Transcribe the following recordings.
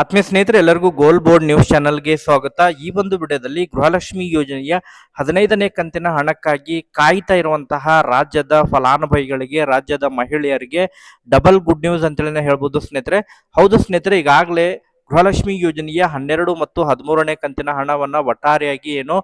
ಆತ್ಮೀಯ ಸ್ನೇಹಿತರೆ, ಎಲ್ಲರಿಗೂ ಗೋಲ್ ಬೋರ್ಡ್ ನ್ಯೂಸ್ ಚಾನೆಲ್ಗೆ ಸ್ವಾಗತ. ಈ ಒಂದು ವಿಡಿಯೋದಲ್ಲಿ ಗೃಹಲಕ್ಷ್ಮಿ ಯೋಜನೆಯ ಹದಿನೈದನೇ ಕಂತಿನ ಹಣಕ್ಕಾಗಿ ಕಾಯ್ತಾ ಇರುವಂತಹ ರಾಜ್ಯದ ಫಲಾನುಭವಿಗಳಿಗೆ, ರಾಜ್ಯದ ಮಹಿಳೆಯರಿಗೆ ಡಬಲ್ ಗುಡ್ ನ್ಯೂಸ್ ಅಂತೇಳಿ ಹೇಳ್ಬೋದು ಸ್ನೇಹಿತರೆ. ಹೌದು ಸ್ನೇಹಿತರೆ, ಈಗಾಗಲೇ ಗೃಹಲಕ್ಷ್ಮಿ ಯೋಜನೆಯ ಹನ್ನೆರಡು ಮತ್ತು ಹದಿಮೂರನೇ ಕಂತಿನ ಹಣವನ್ನ ಒಟ್ಟಾರೆಯಾಗಿ ಏನು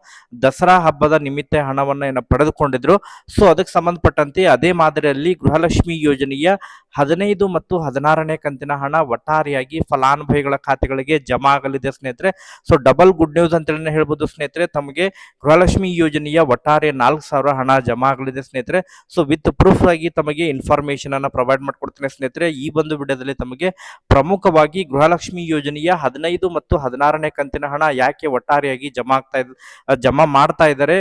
ದಸರಾ ಹಬ್ಬದ ನಿಮಿತ್ತ ಹಣವನ್ನ ಏನು ಪಡೆದುಕೊಂಡಿದ್ರು. ಸೊ, ಅದಕ್ಕೆ ಸಂಬಂಧಪಟ್ಟಂತೆ ಅದೇ ಮಾದರಿಯಲ್ಲಿ ಗೃಹಲಕ್ಷ್ಮಿ ಯೋಜನೆಯ ಹದಿನೈದು ಮತ್ತು ಹದಿನಾರನೇ ಕಂತಿನ ಹಣ ಒಟ್ಟಾರೆಯಾಗಿ ಫಲಾನುಭವಿಗಳ ಖಾತೆಗಳಿಗೆ ಜಮಾ ಆಗಲಿದೆ ಸ್ನೇಹಿತರೆ. ಸೊ, ಡಬಲ್ ಗುಡ್ ನ್ಯೂಸ್ ಅಂತೇಳಿ ಹೇಳ್ಬೋದು ಸ್ನೇಹಿತರೆ. ತಮಗೆ ಗೃಹಲಕ್ಷ್ಮಿ ಯೋಜನೆಯ ಒಟ್ಟಾರೆ ನಾಲ್ಕು ಸಾವಿರ ಹಣ ಜಮಾ ಆಗಲಿದೆ ಸ್ನೇಹಿತರೆ. ಸೊ, ವಿತ್ ಪ್ರೂಫ್ ಆಗಿ ತಮಗೆ ಇನ್ಫಾರ್ಮೇಶನ್ ಅನ್ನ ಪ್ರೊವೈಡ್ ಮಾಡ್ಕೊಡ್ತೇನೆ ಸ್ನೇಹಿತರೆ. ಈ ಒಂದು ವಿಡಿಯೋದಲ್ಲಿ ತಮಗೆ ಪ್ರಮುಖವಾಗಿ ಗೃಹಲಕ್ಷ್ಮಿ ಯೋಜನೆಯ ಹದಿನೈದು ಮತ್ತು ಹದಿನಾರನೇ ಕಂತಿನ ಹಣ ಯಾಕೆ ಒಟ್ಟಾರೆಯಾಗಿ ಜಮಾ ಆಗ್ತಾ ಇದ್ ಜಮಾ ಮಾಡ್ತಾ ಇದ್ದಾರೆ?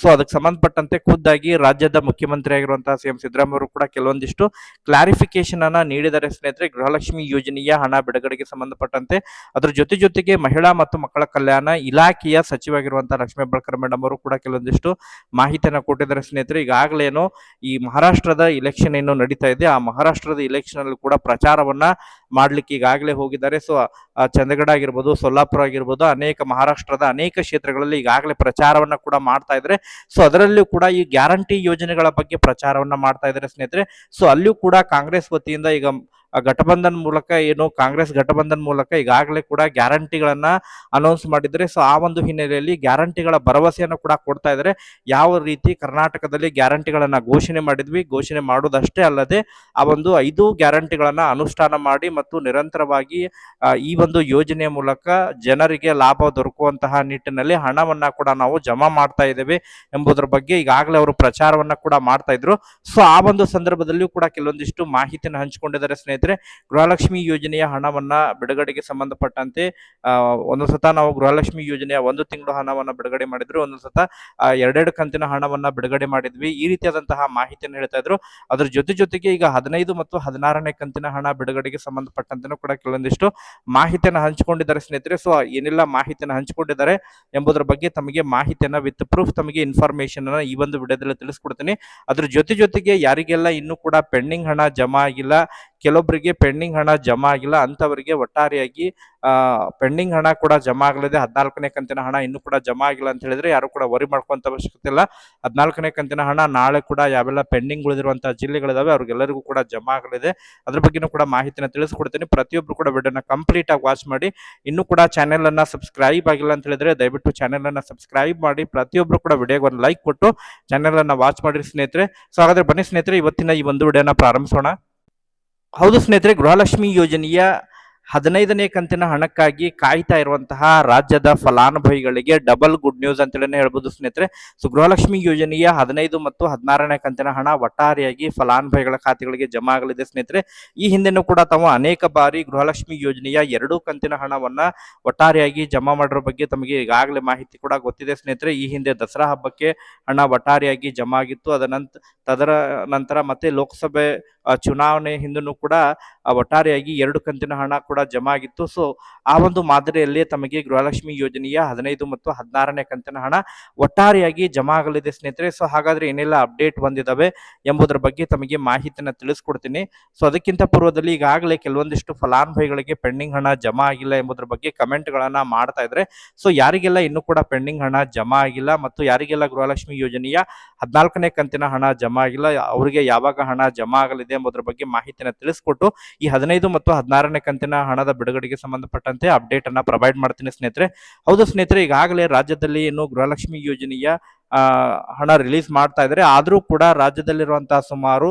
ಸೊ ಅದಕ್ಕೆ ಸಂಬಂಧಪಟ್ಟಂತೆ ಖುದ್ದಾಗಿ ರಾಜ್ಯದ ಮುಖ್ಯಮಂತ್ರಿ ಆಗಿರುವಂತಹ ಸಿ ಎಂ ಸಿದ್ದರಾಮಯ್ಯ ಕೂಡ ಕೆಲವೊಂದಿಷ್ಟು ಕ್ಲಾರಿಫಿಕೇಶನ್ ಅನ್ನ ನೀಡಿದ್ದಾರೆ. ಸ್ನೇಹಿತರೆ, ಗೃಹಲಕ್ಷ್ಮಿ ಯೋಜನೆಯ ಹಣ ಬಿಡುಗಡೆಗೆ ಸಂಬಂಧಪಟ್ಟಂತೆ ಅದರ ಜೊತೆ ಜೊತೆಗೆ ಮಹಿಳಾ ಮತ್ತು ಮಕ್ಕಳ ಕಲ್ಯಾಣ ಇಲಾಖೆಯ ಸಚಿವಾಗಿರುವಂತಹ ಲಕ್ಷ್ಮೀ ಬಳ್ಕರ್ ಮೇಡಮ್ ಅವರು ಕೂಡ ಕೆಲವೊಂದಿಷ್ಟು ಮಾಹಿತಿಯನ್ನು ಕೊಟ್ಟಿದ್ದಾರೆ. ಸ್ನೇಹಿತರೆ ಈಗಾಗಲೇನು ಈ ಮಹಾರಾಷ್ಟ್ರದ ಇಲೆಕ್ಷನ್ ಏನು ನಡೀತಾ ಇದೆ. ಆ ಮಹಾರಾಷ್ಟ್ರದ ಇಲೆಕ್ಷನ್ ಅಲ್ಲಿ ಕೂಡ ಪ್ರಚಾರವನ್ನ ಮಾಡ್ಲಿಕ್ಕೆ ಈಗಾಗಲೇ ಹೋಗಿದ್ದಾರೆ. ಸೊ ಚಂದಗಡ ಆಗಿರ್ಬೋದು, ಸೊಲ್ಲಾಪುರ ಆಗಿರ್ಬೋದು, ಅನೇಕ ಮಹಾರಾಷ್ಟ್ರದ ಅನೇಕ ಕ್ಷೇತ್ರಗಳಲ್ಲಿ ಈಗಾಗಲೇ ಪ್ರಚಾರವನ್ನ ಕೂಡ ಮಾಡ್ತಾ ಇದ್ದಾರೆ. ಸೊ ಅದರಲ್ಲೂ ಕೂಡ ಈ ಗ್ಯಾರಂಟಿ ಯೋಜನೆಗಳ ಬಗ್ಗೆ ಪ್ರಚಾರವನ್ನ ಮಾಡ್ತಾ ಇದ್ದಾರೆ ಸ್ನೇಹಿತರೆ. ಸೊ ಅಲ್ಲಿಯೂ ಕೂಡ ಕಾಂಗ್ರೆಸ್ ವತಿಯಿಂದ ಈಗ ಆ ಘಟಬಂಧನ್ ಮೂಲಕ ಏನು ಕಾಂಗ್ರೆಸ್ ಘಟಬಂಧನ್ ಮೂಲಕ ಈಗಾಗಲೇ ಕೂಡ ಗ್ಯಾರಂಟಿಗಳನ್ನ ಅನೌನ್ಸ್ ಮಾಡಿದ್ರೆ ಸೊ ಆ ಒಂದು ಹಿನ್ನೆಲೆಯಲ್ಲಿ ಗ್ಯಾರಂಟಿಗಳ ಭರವಸೆಯನ್ನು ಕೂಡ ಕೊಡ್ತಾ ಇದ್ದಾರೆ. ಯಾವ ರೀತಿ ಕರ್ನಾಟಕದಲ್ಲಿ ಗ್ಯಾರಂಟಿಗಳನ್ನ ಘೋಷಣೆ ಮಾಡಿದ್ವಿ, ಘೋಷಣೆ ಮಾಡೋದಷ್ಟೇ ಅಲ್ಲದೆ ಆ ಒಂದು ಐದು ಗ್ಯಾರಂಟಿಗಳನ್ನ ಅನುಷ್ಠಾನ ಮಾಡಿ ಮತ್ತು ನಿರಂತರವಾಗಿ ಈ ಒಂದು ಯೋಜನೆಯ ಮೂಲಕ ಜನರಿಗೆ ಲಾಭ ದೊರಕುವಂತಹ ನಿಟ್ಟಿನಲ್ಲಿ ಹಣವನ್ನ ಕೂಡ ನಾವು ಜಮಾ ಮಾಡ್ತಾ ಇದ್ದೇವೆ ಎಂಬುದರ ಬಗ್ಗೆ ಈಗಾಗಲೇ ಅವರು ಪ್ರಚಾರವನ್ನ ಕೂಡ ಮಾಡ್ತಾ ಇದ್ರು. ಸೊ ಆ ಒಂದು ಸಂದರ್ಭದಲ್ಲಿಯೂ ಕೂಡ ಕೆಲವೊಂದಿಷ್ಟು ಮಾಹಿತಿಯನ್ನು ಹಂಚಿಕೊಂಡಿದ್ದಾರೆ ಸ್ನೇಹಿತರೆ. ಗೃಹಲಕ್ಷ್ಮಿ ಯೋಜನೆಯ ಹಣವನ್ನ ಬಿಡುಗಡೆಗೆ ಸಂಬಂಧಪಟ್ಟಂತೆ ಒಂದು ಸತ ನಾವು ಗೃಹಲಕ್ಷ್ಮಿ ಯೋಜನೆಯ ಒಂದು ತಿಂಗಳು ಹಣವನ್ನ ಬಿಡುಗಡೆ ಮಾಡಿದ್ರು, ಒಂದು ಸತ ಎರಡೆರಡು ಕಂತಿನ ಹಣವನ್ನ ಬಿಡುಗಡೆ ಮಾಡಿದ್ವಿ. ಈ ರೀತಿಯಾದಂತಹ ಮಾಹಿತಿಯನ್ನು ಹೇಳ್ತಾ ಇದ್ರು. ಅದ್ರ ಜೊತೆ ಜೊತೆಗೆ ಈಗ ಹದಿನೈದು ಮತ್ತು ಹದಿನಾರನೇ ಕಂತಿನ ಹಣ ಬಿಡುಗಡೆಗೆ ಸಂಬಂಧಪಟ್ಟಂತೆ ಕೂಡ ಕೆಲವೊಂದಿಷ್ಟು ಮಾಹಿತಿಯನ್ನು ಹಂಚಿಕೊಂಡಿದ್ದಾರೆ ಸ್ನೇಹಿತರೆ. ಸೊ ಏನೆಲ್ಲ ಮಾಹಿತಿಯನ್ನು ಹಂಚಿಕೊಂಡಿದ್ದಾರೆ ಎಂಬುದರ ಬಗ್ಗೆ ತಮಗೆ ಮಾಹಿತಿಯನ್ನ ವಿತ್ ಪ್ರೂಫ್ ತಮಗೆ ಇನ್ಫಾರ್ಮೇಶನ್ ಅನ್ನ ಈ ಒಂದು ವಿಡಿಯೋದಲ್ಲಿ ತಿಳಿಸ್ಕೊಡ್ತೀನಿ. ಅದ್ರ ಜೊತೆ ಜೊತೆಗೆ ಯಾರಿಗೆಲ್ಲ ಇನ್ನೂ ಕೂಡ ಪೆಂಡಿಂಗ್ ಹಣ ಜಮಾ ಆಗಿಲ್ಲ ಕೆಲವೊಬ್ಬರಿಗೆ ಪೆಂಡಿಂಗ್ ಹಣ ಜಮಾ ಆಗಿಲ್ಲ ಅಂತವರಿಗೆ ಒಟ್ಟಾರೆಯಾಗಿ ಪೆಂಡಿಂಗ್ ಹಣ ಕೂಡ ಜಮಾ ಆಗಲಿದೆ. ಹದಿನಾಲ್ಕನೇ ಕಂತಿನ ಹಣ ಇನ್ನೂ ಕೂಡ ಜಮಾ ಆಗಿಲ್ಲ ಅಂತ ಹೇಳಿದ್ರೆ ಯಾರು ಕೂಡ ವರಿ ಮಾಡ್ಕೊಂತ ಅವಶ್ಯಕತೆ ಇಲ್ಲ. ಹದಿನಾಲ್ಕನೇ ಕಂತಿನ ಹಣ ನಾಳೆ ಕೂಡ ಯಾವೆಲ್ಲ ಪೆಂಡಿಂಗ್ ಉಳಿದಿರುವಂತಹ ಜಿಲ್ಲೆಗಳಿದಾವೆ, ಅವ್ರಿಗೆಲ್ಲರಿಗೂ ಕೂಡ ಜಮಾ ಆಗಲಿದೆ. ಅದ್ರ ಬಗ್ಗೆನೂ ಕೂಡ ಮಾಹಿತಿನ ತಿಳಿಸ್ಕೊಡ್ತೀನಿ. ಪ್ರತಿಯೊಬ್ಬರು ಕೂಡ ವಿಡಿಯೋನ ಕಂಪ್ಲೀಟ್ ಆಗಿ ವಾಚ್ ಮಾಡಿ. ಇನ್ನೂ ಕೂಡ ಚಾನೆಲ್ ಅನ್ನ ಸಬ್ಸ್ಕ್ರೈಬ್ ಆಗಿಲ್ಲ ಅಂತ ಹೇಳಿದ್ರೆ ದಯವಿಟ್ಟು ಚಾನೆಲ್ ಅನ್ನ ಸಬ್ಸ್ಕ್ರೈಬ್ ಮಾಡಿ. ಪ್ರತಿಯೊಬ್ಬರು ಕೂಡ ವಿಡಿಯೋಗೆ ಒಂದು ಲೈಕ್ ಕೊಟ್ಟು ಚಾನೆಲ್ ಅನ್ನ ವಾಚ್ ಮಾಡಿರಿ ಸ್ನೇಹಿತರೆ. ಸೊ ಹಾಗಾದ್ರೆ ಬನ್ನಿ ಸ್ನೇಹಿತರೆ, ಇವತ್ತಿನ ಈ ಒಂದು ವಿಡಿಯೋನ ಪ್ರಾರಂಭಿಸೋಣ. ಹೌದು ಸ್ನೇಹಿತರೆ ಗೃಹಲಕ್ಷ್ಮಿ ಯೋಜನೆಯ ಹದಿನೈದನೇ ಕಂತಿನ ಹಣಕ್ಕಾಗಿ ಕಾಯ್ತಾ ಇರುವಂತಹ ರಾಜ್ಯದ ಫಲಾನುಭವಿಗಳಿಗೆ ಡಬಲ್ ಗುಡ್ ನ್ಯೂಸ್ ಅಂತೇಳಿ ಹೇಳ್ಬೋದು ಸ್ನೇಹಿತರೆ. ಸೊ ಗೃಹಲಕ್ಷ್ಮಿ ಯೋಜನೆಯ ಹದಿನೈದು ಮತ್ತು ಹದಿನಾರನೇ ಕಂತಿನ ಹಣ ಒಟ್ಟಾರೆಯಾಗಿ ಫಲಾನುಭವಿಗಳ ಖಾತೆಗಳಿಗೆ ಜಮಾ ಆಗಲಿದೆ ಸ್ನೇಹಿತರೆ. ಈ ಹಿಂದೆನೂ ಕೂಡ ತಾವು ಅನೇಕ ಬಾರಿ ಗೃಹಲಕ್ಷ್ಮಿ ಯೋಜನೆಯ ಎರಡೂ ಕಂತಿನ ಹಣವನ್ನ ಒಟ್ಟಾರೆಯಾಗಿ ಜಮಾ ಮಾಡಿರೋ ಬಗ್ಗೆ ತಮಗೆ ಈಗಾಗಲೇ ಮಾಹಿತಿ ಕೂಡ ಗೊತ್ತಿದೆ ಸ್ನೇಹಿತರೆ. ಈ ಹಿಂದೆ ದಸರಾ ಹಬ್ಬಕ್ಕೆ ಹಣ ಒಟ್ಟಾರೆಯಾಗಿ ಜಮಾ ಆಗಿತ್ತು. ಅದ ನಂತರ ತದರ ನಂತರ ಮತ್ತೆ ಲೋಕಸಭೆ ಚುನಾವಣೆ ಹಿಂದೂ ಕೂಡ ಒಟ್ಟಾರೆಯಾಗಿ ಎರಡು ಕಂತಿನ ಹಣ ಜಮಾ ಆಗಿತ್ತು ಸೊ ಆ ಒಂದು ಮಾದರಿಯಲ್ಲಿ ತಮಗೆ ಗೃಹಲಕ್ಷ್ಮಿ ಯೋಜನೆಯ ಹದಿನೈದು ಮತ್ತು ಹದಿನಾರನೇ ಕಂತಿನ ಹಣ ಒಟ್ಟಾರೆಯಾಗಿ ಜಮಾ ಆಗಲಿದೆ ಸ್ನೇಹಿತರೆ. ಸೊ ಹಾಗಾದ್ರೆ ಏನೆಲ್ಲ ಅಪ್ಡೇಟ್ ಬಂದಿದ್ದಾವೆ ಎಂಬುದರ ಬಗ್ಗೆ ತಮಗೆ ಮಾಹಿತಿಯನ್ನು ತಿಳಿಸ್ಕೊಡ್ತೀನಿ. ಸೊ ಅದಕ್ಕಿಂತ ಪೂರ್ವದಲ್ಲಿ ಈಗಾಗಲೇ ಕೆಲವೊಂದಿಷ್ಟು ಫಲಾನುಭವಿಗಳಿಗೆ ಪೆಂಡಿಂಗ್ ಹಣ ಜಮಾ ಆಗಿಲ್ಲ ಎಂಬುದರ ಬಗ್ಗೆ ಕಮೆಂಟ್ಗಳನ್ನ ಮಾಡ್ತಾ ಇದ್ರೆ. ಸೊ ಯಾರಿಗೆಲ್ಲ ಇನ್ನೂ ಕೂಡ ಪೆಂಡಿಂಗ್ ಹಣ ಜಮಾ ಆಗಿಲ್ಲ ಮತ್ತು ಯಾರಿಗೆಲ್ಲ ಗೃಹಲಕ್ಷ್ಮಿ ಯೋಜನೆಯ ಹದಿನಾಲ್ಕನೇ ಕಂತಿನ ಹಣ ಜಮಾ ಆಗಿಲ್ಲ, ಅವರಿಗೆ ಯಾವಾಗ ಹಣ ಜಮಾ ಆಗಲಿದೆ ಎಂಬುದರ ಬಗ್ಗೆ ಮಾಹಿತಿಯನ್ನು ತಿಳಿಸ್ಕೊಟ್ಟು ಈ ಹದಿನೈದು ಮತ್ತು ಹದಿನಾರನೇ ಕಂತಿನ ಹಣದ ಬಿಡುಗಡೆಗೆ ಸಂಬಂಧಪಟ್ಟಂತೆ ಅಪ್ಡೇಟ್ ಅನ್ನ ಪ್ರೊವೈಡ್ ಮಾಡ್ತೀನಿ ಸ್ನೇಹಿತರೆ. ಹೌದು ಸ್ನೇಹಿತರೆ, ಈಗಾಗಲೇ ರಾಜ್ಯದಲ್ಲಿ ಏನು ಗೃಹಲಕ್ಷ್ಮಿ ಯೋಜನೆಯ ಹಣ ರಿಲೀಸ್ ಮಾಡ್ತಾ ಇದ್ದಾರೆ. ಆದರೂ ಕೂಡ ರಾಜ್ಯದಲ್ಲಿರುವಂತಹ ಸುಮಾರು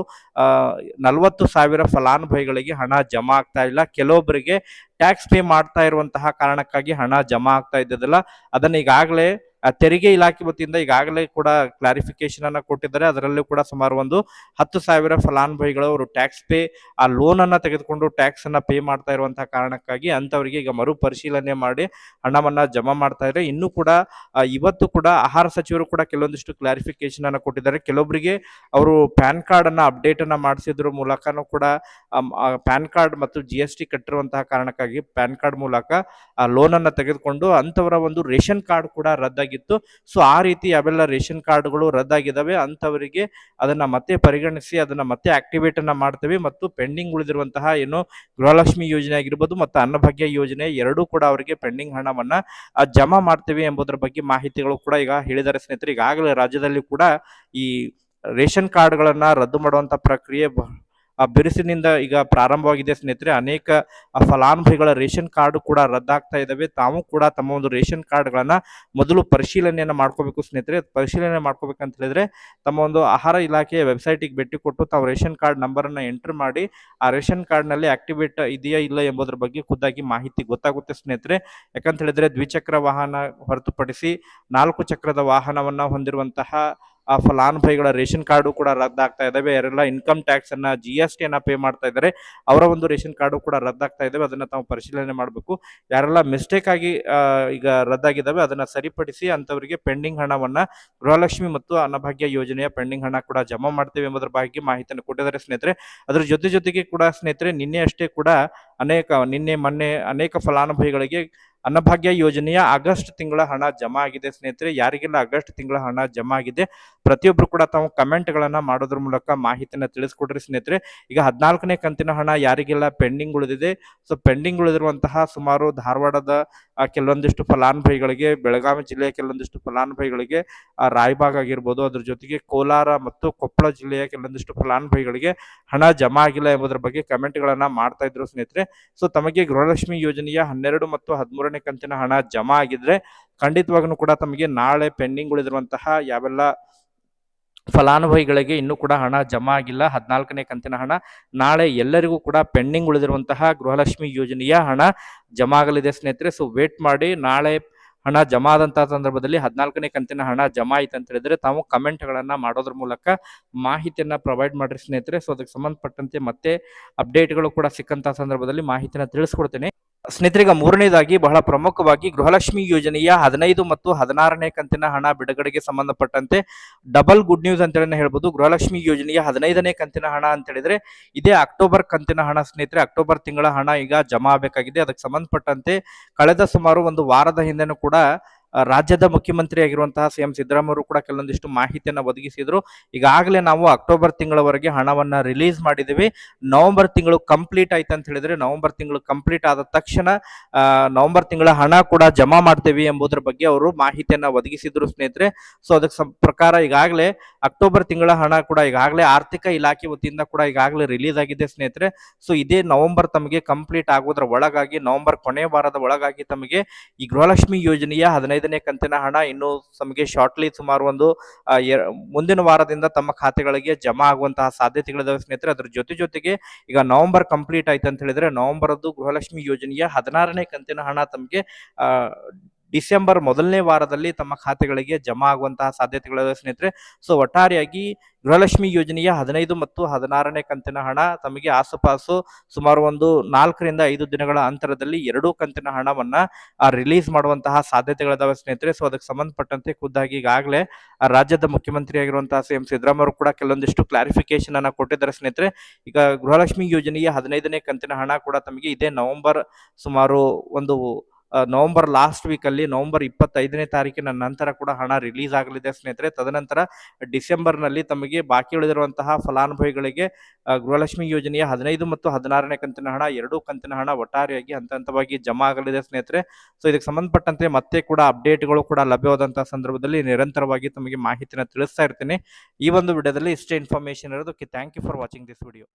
ನಲವತ್ತು ಸಾವಿರ ಫಲಾನುಭವಿಗಳಿಗೆ ಹಣ ಜಮಾ ಆಗ್ತಾ ಇಲ್ಲ. ಕೆಲವೊಬ್ಬರಿಗೆ ಟ್ಯಾಕ್ಸ್ ಪೇ ಮಾಡ್ತಾ ಇರುವಂತಹ ಕಾರಣಕ್ಕಾಗಿ ಹಣ ಜಮಾ ಆಗ್ತಾ ಇದ್ದದಿಲ್ಲ ಅದನ್ನ ಈಗಾಗಲೇ ತೆರಿಗೆ ಇಲಾಖೆ ವತಿಯಿಂದ ಈಗಾಗಲೇ ಕೂಡ ಕ್ಲಾರಿಫಿಕೇಶನ್ ಅನ್ನ ಕೊಟ್ಟಿದ್ದಾರೆ. ಅದರಲ್ಲೂ ಕೂಡ ಸುಮಾರು ಒಂದು ಹತ್ತು ಸಾವಿರ ಫಲಾನುಭವಿಗಳು ಅವರು ಟ್ಯಾಕ್ಸ್ ಪೇ ಆ ಲೋನ್ ಅನ್ನ ತೆಗೆದುಕೊಂಡು ಟ್ಯಾಕ್ಸ್ ಅನ್ನ ಪೇ ಮಾಡ್ತಾ ಇರುವಂತಹ ಕಾರಣಕ್ಕಾಗಿ ಅಂತವರಿಗೆ ಈಗ ಮರು ಪರಿಶೀಲನೆ ಮಾಡಿ ಹಣವನ್ನ ಜಮಾ ಮಾಡ್ತಾ ಇದ್ದಾರೆ. ಇನ್ನೂ ಕೂಡ ಇವತ್ತು ಕೂಡ ಆಹಾರ ಸಚಿವರು ಕೂಡ ಕೆಲವೊಂದಿಷ್ಟು ಕ್ಲಾರಿಫಿಕೇಶನ್ ಅನ್ನ ಕೊಟ್ಟಿದ್ದಾರೆ. ಕೆಲವೊಬ್ಬರಿಗೆ ಅವರು ಪ್ಯಾನ್ ಕಾರ್ಡ್ ಅನ್ನ ಅಪ್ಡೇಟ್ ಅನ್ನ ಮಾಡಿಸಿದ್ರ ಮೂಲಕನೂ ಕೂಡ ಪ್ಯಾನ್ ಕಾರ್ಡ್ ಮತ್ತು ಜಿ ಎಸ್ ಟಿ ಕಟ್ಟಿರುವಂತಹ ಕಾರಣಕ್ಕಾಗಿ ಪ್ಯಾನ್ ಕಾರ್ಡ್ ಮೂಲಕ, ಆ ಲೋನ್ ಅನ್ನ ತೆಗೆದುಕೊಂಡು ಅಂತವರ ಒಂದು ರೇಷನ್ ಕಾರ್ಡ್ ಕೂಡ ರದ್ದಾಗಿ ರದ್ದಾಗಿತ್ತು. ಸೊ ಆ ರೀತಿ ಯಾವೆಲ್ಲ ರೇಷನ್ ಕಾರ್ಡ್ಗಳು ರದ್ದಾಗಿದ್ದಾವೆ ಅಂಥವರಿಗೆ ಅದನ್ನ ಮತ್ತೆ ಪರಿಗಣಿಸಿ, ಅದನ್ನ ಮತ್ತೆ ಆಕ್ಟಿವೇಟ್ ಅನ್ನ ಮಾಡ್ತೇವೆ. ಮತ್ತು ಪೆಂಡಿಂಗ್ ಉಳಿದಿರುವಂತಹ ಏನು ಗೃಹಲಕ್ಷ್ಮಿ ಯೋಜನೆ ಆಗಿರ್ಬೋದು ಮತ್ತು ಅನ್ನಭಾಗ್ಯ ಯೋಜನೆ ಎರಡೂ ಕೂಡ ಅವರಿಗೆ ಪೆಂಡಿಂಗ್ ಹಣವನ್ನ ಜಮಾ ಮಾಡ್ತೇವೆ ಎಂಬುದರ ಬಗ್ಗೆ ಮಾಹಿತಿಗಳು ಕೂಡ ಈಗ ಹೇಳಿದ್ದಾರೆ ಸ್ನೇಹಿತರೆ. ಈಗಾಗಲೇ ರಾಜ್ಯದಲ್ಲಿ ಕೂಡ ಈ ರೇಷನ್ ಕಾರ್ಡ್ಗಳನ್ನ ರದ್ದು ಮಾಡುವಂತ ಪ್ರಕ್ರಿಯೆ ಆ ಬಿರುಸಿನಿಂದ ಈಗ ಪ್ರಾರಂಭವಾಗಿದೆ ಸ್ನೇಹಿತರೆ. ಅನೇಕ ಫಲಾನುಭವಿಗಳ ರೇಷನ್ ಕಾರ್ಡ್ ಕೂಡ ರದ್ದಾಗ್ತಾ ಇದ್ದಾವೆ ತಾವು ಕೂಡ ತಮ್ಮ ಒಂದು ರೇಷನ್ ಕಾರ್ಡ್ಗಳನ್ನು ಮೊದಲು ಪರಿಶೀಲನೆಯನ್ನು ಮಾಡ್ಕೋಬೇಕು ಸ್ನೇಹಿತರೆ. ಪರಿಶೀಲನೆ ಮಾಡ್ಕೋಬೇಕಂತ ಹೇಳಿದ್ರೆ ತಮ್ಮ ಒಂದು ಆಹಾರ ಇಲಾಖೆಯ ವೆಬ್ಸೈಟಿಗೆ ಭೇಟಿ ಕೊಟ್ಟು ತಾವು ರೇಷನ್ ಕಾರ್ಡ್ ನಂಬರನ್ನು ಎಂಟರ್ ಮಾಡಿ ಆ ರೇಷನ್ ಕಾರ್ಡ್ನಲ್ಲಿ ಆಕ್ಟಿವೇಟ್ ಇದೆಯಾ ಇಲ್ಲ ಎಂಬುದರ ಬಗ್ಗೆ ಖುದ್ದಾಗಿ ಮಾಹಿತಿ ಗೊತ್ತಾಗುತ್ತೆ ಸ್ನೇಹಿತರೆ. ಯಾಕಂತ ಹೇಳಿದ್ರೆ ದ್ವಿಚಕ್ರ ವಾಹನ ಹೊರತುಪಡಿಸಿ ನಾಲ್ಕು ಚಕ್ರದ ವಾಹನವನ್ನ ಹೊಂದಿರುವಂತಹ ಆ ಫಲಾನುಭವಿಗಳ ರೇಷನ್ ಕಾರ್ಡು ಕೂಡ ರದ್ದಾಗ್ತಾ ಇದ್ದಾವೆ ಯಾರೆಲ್ಲ ಇನ್ಕಮ್ ಟ್ಯಾಕ್ಸ್ ಅನ್ನ ಜಿ ಎಸ್ ಟಿ ಅನ್ನ ಪೇ ಮಾಡ್ತಾ ಇದ್ದಾರೆ ಅವರ ಒಂದು ರೇಷನ್ ಕಾರ್ಡು ಕೂಡ ರದ್ದಾಗ್ತಾ ಇದ್ದಾವೆ ಅದನ್ನ ತಾವು ಪರಿಶೀಲನೆ ಮಾಡಬೇಕು. ಯಾರೆಲ್ಲ ಮಿಸ್ಟೇಕ್ ಆಗಿ ಈಗ ರದ್ದಾಗಿದ್ದಾವೆ ಅದನ್ನ ಸರಿಪಡಿಸಿ ಅಂತವರಿಗೆ ಪೆಂಡಿಂಗ್ ಹಣವನ್ನ ಗೃಹಲಕ್ಷ್ಮಿ ಮತ್ತು ಅನ್ನಭಾಗ್ಯ ಯೋಜನೆಯ ಪೆಂಡಿಂಗ್ ಹಣ ಕೂಡ ಜಮಾ ಮಾಡ್ತೇವೆ ಎಂಬುದರ ಬಗ್ಗೆ ಮಾಹಿತಿಯನ್ನು ಕೊಟ್ಟಿದ್ದಾರೆ ಸ್ನೇಹಿತರೆ. ಅದ್ರ ಜೊತೆ ಜೊತೆಗೆ ಕೂಡ ಸ್ನೇಹಿತರೆ, ನಿನ್ನೆ ಅಷ್ಟೇ ಕೂಡ ಅನೇಕ, ನಿನ್ನೆ ಮೊನ್ನೆ ಅನೇಕ ಫಲಾನುಭವಿಗಳಿಗೆ ಅನ್ನಭಾಗ್ಯ ಯೋಜನೆಯ ಆಗಸ್ಟ್ ತಿಂಗಳ ಹಣ ಜಮಾ ಆಗಿದೆ. ಸ್ನೇಹಿತರೆ, ಯಾರಿಗೆಲ್ಲ ಆಗಸ್ಟ್ ತಿಂಗಳ ಹಣ ಜಮಾ ಆಗಿದೆ, ಪ್ರತಿಯೊಬ್ರು ಕೂಡ ತಾವು ಕಮೆಂಟ್ಗಳನ್ನ ಮಾಡೋದ್ರ ಮೂಲಕ ಮಾಹಿತಿನ ತಿಳಿಸ್ಕೊಡ್ರಿ ಸ್ನೇಹಿತರೆ. ಈಗ ಹದಿನಾಲ್ಕನೇ ಕಂತಿನ ಹಣ ಯಾರಿಗೆಲ್ಲ ಪೆಂಡಿಂಗ್ ಉಳಿದಿದೆ, ಸೊ ಪೆಂಡಿಂಗ್ ಉಳಿದಿರುವಂತಹ ಸುಮಾರು ಧಾರವಾಡದ ಕೆಲವೊಂದಿಷ್ಟು ಫಲಾನುಭವಿಗಳಿಗೆ, ಬೆಳಗಾವಿ ಜಿಲ್ಲೆಯ ಕೆಲವೊಂದಿಷ್ಟು ಫಲಾನುಭವಿಗಳಿಗೆ ರಾಯಬಾಗ್ ಆಗಿರ್ಬೋದು, ಅದ್ರ ಜೊತೆಗೆ ಕೋಲಾರ ಮತ್ತು ಕೊಪ್ಪಳ ಜಿಲ್ಲೆಯ ಕೆಲವೊಂದಿಷ್ಟು ಫಲಾನುಭವಿಗಳಿಗೆ ಹಣ ಜಮಾ ಆಗಿಲ್ಲ ಎಂಬುದರ ಬಗ್ಗೆ ಕಮೆಂಟ್ಗಳನ್ನ ಮಾಡ್ತಾ ಇದ್ರು ಸ್ನೇಹಿತರೆ. ಸೊ ತಮಗೆ ಗೃಹಲಕ್ಷ್ಮಿ ಯೋಜನೆಯ ಹನ್ನೆರಡು ಮತ್ತು ಹದಿಮೂರನೇ ಕಂತಿನ ಹಣ ಜಮಾ ಆಗಿದ್ರೆ ಖಂಡಿತವಾಗ್ಲೂ ಕೂಡ ತಮಗೆ ನಾಳೆ ಪೆಂಡಿಂಗ್ ಉಳಿದಿರುವಂತಹ ಯಾವೆಲ್ಲ ಫಲಾನುಭವಿಗಳಿಗೆ ಇನ್ನೂ ಕೂಡ ಹಣ ಜಮಾ ಆಗಿಲ್ಲ. ಹದಿನಾಲ್ಕನೇ ಕಂತಿನ ಹಣ. ನಾಳೆ ಎಲ್ಲರಿಗೂ ಕೂಡ ಪೆಂಡಿಂಗ್ ಉಳಿದಿರುವಂತಹ ಗೃಹಲಕ್ಷ್ಮಿ ಯೋಜನೆಯ ಹಣ ಜಮಾ ಆಗಲಿದೆ ಸ್ನೇಹಿತರೆ. ಸೊ ವೇಟ್ ಮಾಡಿ. ನಾಳೆ ಹಣ ಜಮಾ ಆದಂತಹ ಸಂದರ್ಭದಲ್ಲಿ ಹದಿನಾಲ್ಕನೇ ಕಂತಿನ ಹಣ ಜಮಾ ಆಯ್ತು ಅಂತ ಹೇಳಿದ್ರೆ ತಾವು ಕಮೆಂಟ್ಗಳನ್ನ ಮಾಡೋದ್ರ ಮೂಲಕ ಮಾಹಿತಿಯನ್ನ ಪ್ರೊವೈಡ್ ಮಾಡಿರಿ ಸ್ನೇಹಿತರೆ. ಸೊ ಅದಕ್ಕೆ ಸಂಬಂಧಪಟ್ಟಂತೆ ಮತ್ತೆ ಅಪ್ಡೇಟ್ಗಳು ಕೂಡ ಸಿಕ್ಕಂತಹ ಸಂದರ್ಭದಲ್ಲಿ ಮಾಹಿತಿನ ತಿಳಿಸ್ಕೊಡ್ತೇನೆ. ಸ್ನೇಹಿತರೆ ಈಗ ಮೂರನೇದಾಗಿ ಬಹಳ ಪ್ರಮುಖವಾಗಿ ಗೃಹಲಕ್ಷ್ಮಿ ಯೋಜನೆಯ ಹದಿನೈದು ಮತ್ತು ಹದಿನಾರನೇ ಕಂತಿನ ಹಣ ಬಿಡುಗಡೆಗೆ ಸಂಬಂಧಪಟ್ಟಂತೆ ಡಬಲ್ ಗುಡ್ ನ್ಯೂಸ್ ಅಂತ ಹೇಳಿ ಹೇಳ್ಬೋದು. ಗೃಹಲಕ್ಷ್ಮಿ ಯೋಜನೆಯ ಹದಿನೈದನೇ ಕಂತಿನ ಹಣ ಅಂತ ಹೇಳಿದ್ರೆ ಇದೇ ಅಕ್ಟೋಬರ್ ಕಂತಿನ ಹಣ ಸ್ನೇಹಿತರೆ. ಅಕ್ಟೋಬರ್ ತಿಂಗಳ ಹಣ ಈಗ ಜಮಾ ಆಗಬೇಕಾಗಿದೆ. ಅದಕ್ಕೆ ಸಂಬಂಧಪಟ್ಟಂತೆ ಕಳೆದ ಸುಮಾರು ಒಂದು ವಾರದ ಹಿಂದೆನೂ ಕೂಡ ರಾಜ್ಯದ ಮುಖ್ಯಮಂತ್ರಿ ಆಗಿರುವಂತಹ ಸಿ ಎಂ ಸಿದ್ದರಾಮಯ್ಯ ಕೂಡ ಕೆಲವೊಂದಿಷ್ಟು ಮಾಹಿತಿಯನ್ನು ಒದಗಿಸಿದ್ರು. ಈಗಾಗಲೇ ನಾವು ಅಕ್ಟೋಬರ್ ತಿಂಗಳವರೆಗೆ ಹಣವನ್ನ ರಿಲೀಸ್ ಮಾಡಿದ್ದೀವಿ. ನವೆಂಬರ್ ತಿಂಗಳು ಕಂಪ್ಲೀಟ್ ಆಯ್ತು ಅಂತ ಹೇಳಿದ್ರೆ ನವೆಂಬರ್ ತಿಂಗಳು ಕಂಪ್ಲೀಟ್ ಆದ ತಕ್ಷಣ ನವೆಂಬರ್ ತಿಂಗಳ ಹಣ ಕೂಡ ಜಮಾ ಮಾಡ್ತೇವೆ ಎಂಬುದರ ಬಗ್ಗೆ ಅವರು ಮಾಹಿತಿಯನ್ನ ಒದಗಿಸಿದ್ರು ಸ್ನೇಹಿತರೆ. ಸೊ, ಅದಕ್ಕೆ ಪ್ರಕಾರ ಈಗಾಗಲೇ ಅಕ್ಟೋಬರ್ ತಿಂಗಳ ಹಣ ಕೂಡ ಈಗಾಗಲೇ ಆರ್ಥಿಕ ಇಲಾಖೆ ವತಿಯಿಂದ ಕೂಡ ಈಗಾಗಲೇ ರಿಲೀಸ್ ಆಗಿದೆ ಸ್ನೇಹಿತರೆ. ಸೊ, ಇದೇ ನವೆಂಬರ್ ತಮಗೆ ಕಂಪ್ಲೀಟ್ ಆಗೋದ್ರ ಒಳಗಾಗಿ, ನವೆಂಬರ್ ಕೊನೆ ವಾರದ ಒಳಗಾಗಿ ತಮಗೆ ಈ ಗೃಹಲಕ್ಷ್ಮಿ ಯೋಜನೆಯ ಹದಿನೈದನೇ ಕಂತಿನ ಹಣ ಇನ್ನು ನಮಗೆ ಶಾರ್ಟ್ಲಿ ಸುಮಾರು ಒಂದು ಮುಂದಿನ ವಾರದಿಂದ ತಮ್ಮ ಖಾತೆಗಳಿಗೆ ಜಮಾ ಆಗುವಂತಹ ಸಾಧ್ಯತೆಗಳಿದಾವೆ ಸ್ನೇಹಿತರೆ. ಅದ್ರ ಜೊತೆ ಜೊತೆಗೆ ಈಗ ನವೆಂಬರ್ ಕಂಪ್ಲೀಟ್ ಆಯ್ತು ಅಂತ ಹೇಳಿದ್ರೆ ನವೆಂಬರ್ದು ಗೃಹಲಕ್ಷ್ಮಿ ಯೋಜನೆಯ ಹದಿನಾರನೇ ಕಂತಿನ ಹಣ ತಮಗೆ ಡಿಸೆಂಬರ್ ಮೊದಲನೇ ವಾರದಲ್ಲಿ ತಮ್ಮ ಖಾತೆಗಳಿಗೆ ಜಮಾ ಆಗುವಂತಹ ಸಾಧ್ಯತೆಗಳಿವೆ ಸ್ನೇಹಿತರೆ. ಸೊ ಒಟ್ಟಾರೆಯಾಗಿ ಗೃಹಲಕ್ಷ್ಮಿ ಯೋಜನೆಯ ಹದಿನೈದು ಮತ್ತು ಹದಿನಾರನೇ ಕಂತಿನ ಹಣ ತಮಗೆ ಆಸುಪಾಸು ಸುಮಾರು ಒಂದು ನಾಲ್ಕರಿಂದ ಐದು ದಿನಗಳ ಅಂತರದಲ್ಲಿ ಎರಡೂ ಕಂತಿನ ಹಣವನ್ನ ರಿಲೀಸ್ ಮಾಡುವಂತಹ ಸಾಧ್ಯತೆಗಳಿದಾವೆ ಸ್ನೇಹಿತರೆ. ಸೊ ಅದಕ್ಕೆ ಸಂಬಂಧಪಟ್ಟಂತೆ ಖುದ್ದಾಗಿ ಈಗಾಗಲೇ ರಾಜ್ಯದ ಮುಖ್ಯಮಂತ್ರಿ ಆಗಿರುವಂತಹ ಸಿ ಎಂ ಸಿದ್ದರಾಮಯ್ಯ ಕೂಡ ಕೆಲವೊಂದಿಷ್ಟು ಕ್ಲಾರಿಫಿಕೇಶನ್ ಅನ್ನ ಕೊಟ್ಟಿದ್ದಾರೆ ಸ್ನೇಹಿತರೆ. ಈಗ ಗೃಹಲಕ್ಷ್ಮಿ ಯೋಜನೆಯ ಹದಿನೈದನೇ ಕಂತಿನ ಹಣ ಕೂಡ ತಮಗೆ ಇದೇ ನವೆಂಬರ್ ಸುಮಾರು ಒಂದು ನವೆಂಬರ್ ಲಾಸ್ಟ್ ವೀಕ್ ಅಲ್ಲಿ ನವೆಂಬರ್ ಇಪ್ಪತ್ತೈದನೇ ತಾರೀಕಿನ ನಂತರ ಕೂಡ ಹಣ ರಿಲೀಸ್ ಆಗಲಿದೆ ಸ್ನೇಹಿತರೆ. ತದನಂತರ ಡಿಸೆಂಬರ್ನಲ್ಲಿ ತಮಗೆ ಬಾಕಿ ಉಳಿದಿರುವಂತಹ ಫಲಾನುಭವಿಗಳಿಗೆ ಗೃಹಲಕ್ಷ್ಮಿ ಯೋಜನೆಯ ಹದಿನೈದು ಮತ್ತು ಹದಿನಾರನೇ ಕಂತಿನ ಹಣ, ಎರಡು ಕಂತಿನ ಹಣ ಒಟ್ಟಾರೆಯಾಗಿ ಹಂತ ಹಂತವಾಗಿ ಜಮಾ ಆಗಲಿದೆ ಸ್ನೇಹಿತರೆ. ಸೊ ಇದಕ್ಕೆ ಸಂಬಂಧಪಟ್ಟಂತೆ ಮತ್ತೆ ಕೂಡ ಅಪ್ಡೇಟ್ಗಳು ಕೂಡ ಲಭ್ಯವಾದಂತಹ ಸಂದರ್ಭದಲ್ಲಿ ನಿರಂತರವಾಗಿ ತಮಗೆ ಮಾಹಿತಿನ ತಿಳಿಸ್ತಾ ಇರ್ತೀನಿ. ಈ ಒಂದು ವಿಡಿಯೋದಲ್ಲಿ ಇಷ್ಟೇ ಇನ್ಫಾರ್ಮೇಶನ್ ಇರೋದಕ್ಕೆ thank you for watching this video